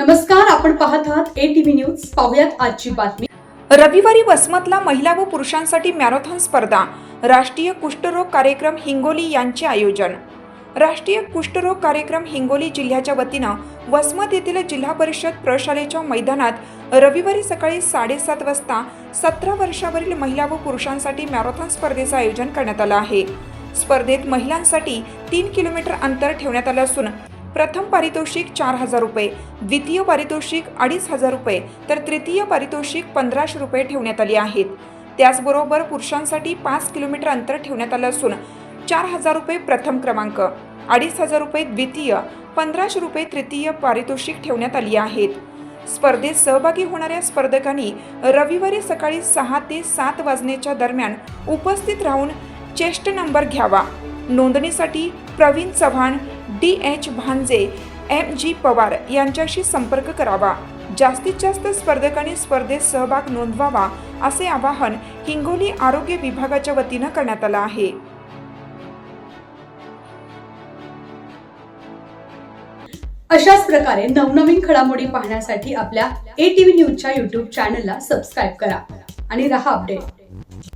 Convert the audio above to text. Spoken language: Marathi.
नमस्कार आपण पाहत आहात ए टीव्ही न्यूज पाहुयात आजची बातमी. रविवारी वसमतला महिला व पुरुषांसाठी मॅरेथॉन स्पर्धा राष्ट्रीय कुष्ठरोग कार्यक्रम हिंगोली यांचे आयोजन. राष्ट्रीय कुष्ठरोग कार्यक्रम हिंगोली जिल्ह्याच्या वतीनं वसमत येथील जिल्हा परिषद प्रशालेच्या मैदानात रविवारी सकाळी साडेसात वाजता सतरा वर्षावरील महिला व पुरुषांसाठी मॅरेथॉन स्पर्धेचं आयोजन करण्यात आलं आहे. स्पर्धेत महिलांसाठी तीन किलोमीटर अंतर ठेवण्यात आलं असून प्रथम पारितोषिक चार हजार रुपये द्वितीय पारितोषिक अडीच हजार रुपये तर तृतीय पारितोषिक पंधराशे रुपये ठेवण्यात आली आहेत. त्याचबरोबर पुरुषांसाठी पाच किलोमीटर अंतर ठेवण्यात आलं असून चार हजार रुपये प्रथम क्रमांक अडीच हजार रुपये द्वितीय पंधराशे रुपये तृतीय पारितोषिक ठेवण्यात आली आहेत. स्पर्धेत सहभागी होणाऱ्या स्पर्धकांनी रविवारी सकाळी सहा ते सात वाजण्याच्या दरम्यान उपस्थित राहून चेस्ट नंबर घ्यावा. नोंदणीसाठी Praveen Chavan D H Bhanje M G Pawar यांच्याशी संपर्क करावा. जास्तीत जास्त स्पर्धकांनी स्पर्धेत सहभाग नोंदवावा असे आवाहन हिंगोली आरोग्य विभागाच्या वतीनं करण्यात आलं आहे. अशाच प्रकारे नवनवीन घडामोडी पाहण्यासाठी आपल्या ए टीव्ही न्यूजच्या युट्यूब चॅनलला सबस्क्राईब करा आणि रहा अपडेट